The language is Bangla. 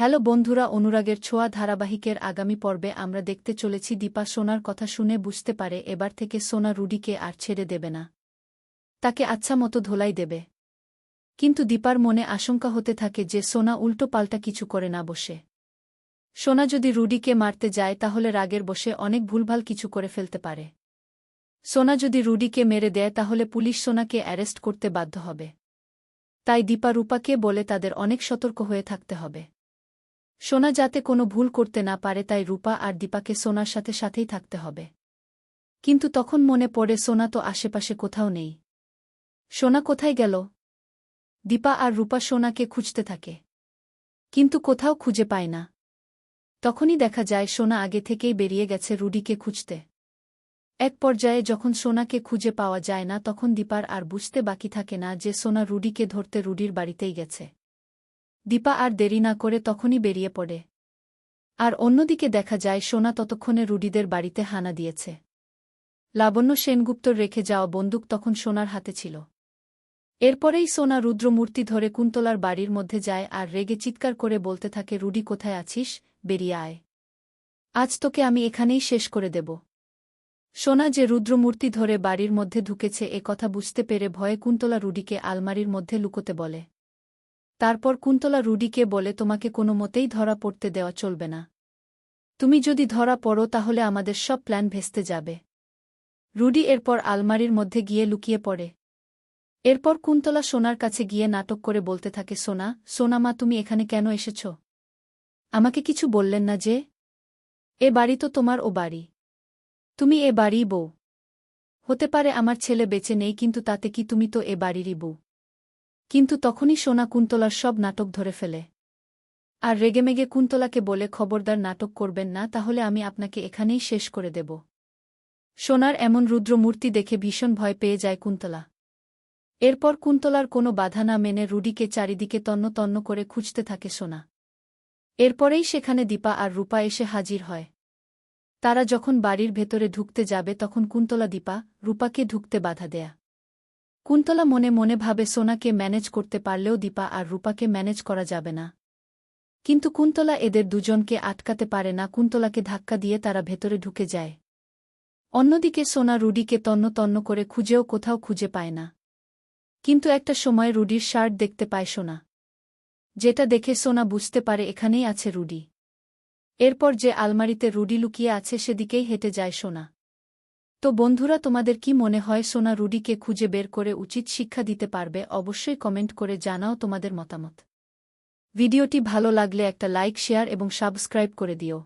হ্যালো বন্ধুরা, অনুরাগের ছোঁয়া ধারাবাহিকের আগামী পর্বে আমরা দেখতে চলেছি দীপা সোনার কথা শুনে বুঝতে পারে এবার থেকে সোনা রুডিকে আর ছেড়ে দেবে না। তাকে আচ্ছা মতো ধোলাই দেবে। কিন্তু দীপার মনে আশঙ্কা হতে থাকে যে সোনা উল্টো পাল্টা কিছু করে না বসে। সোনা যদি রুডিকে মারতে যায় তাহলে রাগের বসে অনেক ভুলভাল কিছু করে ফেলতে পারে। সোনা যদি রুডিকে মেরে দেয় তাহলে পুলিশ সোনাকে অ্যারেস্ট করতে বাধ্য হবে। তাই দীপা রূপাকে বলে তাদের অনেক সতর্ক হয়ে থাকতে হবে। সোনা যাতে কোনো ভুল করতে না পারে তাই রূপা আর দীপাকে সোনার সাথে সাথেই থাকতে হবে। কিন্তু তখন মনে পড়ে সোনা তো আশেপাশে কোথাও নেই। সোনা কোথায় গেল? দীপা আর রূপা সোনাকে খুঁজতে থাকে। কিন্তু কোথাও খুঁজে পায় না। তখনই দেখা যায় সোনা আগে থেকেই বেরিয়ে গেছে রুডিকে খুঁজতে। এক পর্যায়ে যখন সোনাকে খুঁজে পাওয়া যায় না তখন দীপার আর বুঝতে বাকি থাকে না যে সোনা রুডিকে ধরতে রুডির বাড়িতেই গেছে। দীপা আর দেরি না করে তখনই বেরিয়ে পড়ে। আর অন্যদিকে দেখা যায় সোনা ততক্ষণে রুডিদের বাড়িতে হানা দিয়েছে। লাবণ্য সেনগুপ্তর রেখে যাওয়া বন্দুক তখন সোনার হাতে ছিল। এরপরেই সোনা রুদ্রমূর্তি ধরে কুন্তলার বাড়ির মধ্যে যায় আর রেগে চিৎকার করে বলতে থাকে, রুডি, কোথায় আছিস? বেরিয়ে আয়। আজ তোকে আমি এখানেই শেষ করে দেব সোনা যে রুদ্রমূর্তি ধরে বাড়ির মধ্যে ঢুকেছে, এ কথা বুঝতে পেরে ভয়ে কুন্তলা রুডিকে আলমারির মধ্যে লুকোতে বলে তারপর কুন্তলা রুডিকে বলে, তোমাকে কোনো মতেই ধরা পড়তে দেওয়া চলবে না। তুমি যদি ধরা পড়ো, তাহলে আমাদের সব প্ল্যান ভেস্তে যাবে রুডি এরপর আলমারির মধ্যে গিয়ে লুকিয়ে পড়ে। এরপর কুন্তলা সোনার কাছে গিয়ে নাটক করে বলতে থাকে, সোনা সোনামা তুমি এখানে কেন এসেছ? আমাকে কিছু বললেন না যে? এ বাড়ি তো তোমার, ও বাড়ি। তুমি এ বাড়িই বউ। হতে পারে আমার ছেলে বেঁচে নেই, কিন্তু তাতে কি তুমি তো এ বাড়িরই বউ। কিন্তু তখনই সোনা কুন্তলার সব নাটক ধরে ফেলে। আর রেগেমেগে কুন্তলাকে বলে, খবরদার নাটক করবেন না, তাহলে আমি আপনাকে এখানেই শেষ করে দেব সোনার এমন রুদ্রমূর্তি দেখে ভীষণ ভয় পেয়ে যায় কুন্তলা। এরপর কুন্তলার কোনো বাধা না মেনে রুডিকে চারিদিকে তন্ন তন্ন করে খুঁজতে থাকে সোনা। এরপরেই সেখানে দীপা আর রূপা এসে হাজির হয়। তারা যখন বাড়ির ভেতরে ঢুকতে যাবে, তখন কুন্তলা দীপা রূপাকে ঢুকতে বাধা দেয়া। কুন্তলা মনে মনে ভাবে সোনাকে ম্যানেজ করতে পারলেও দীপা আর রূপাকে ম্যানেজ করা যাবে না। কিন্তু কুন্তলা এদের দুজনকে আটকাতে পারে না, কুন্তলাকে ধাক্কা দিয়ে তারা ভেতরে ঢুকে যায়। অন্যদিকে সোনা রুডিকে তন্ন তন্ন করে খুঁজেও কোথাও খুঁজে পায় না। কিন্তু একটা সময় রুডির শার্ট দেখতে পায় সোনা। যেটা দেখে সোনা বুঝতে পারে এখানেই আছে রুডি। এরপর যে আলমারিতে রুডি লুকিয়ে আছে সেদিকেই হেঁটে যায় সোনা। তো বন্ধুরা, তোমাদের কি মনে হয় সোনা রুডিকে খুঁজে বের করে উচিত শিক্ষা দিতে পারবে? অবশ্যই কমেন্ট করে জানাও তোমাদের মতামত। ভিডিওটি ভালো লাগলে একটা লাইক, শেয়ার এবং সাবস্ক্রাইব করে দিও।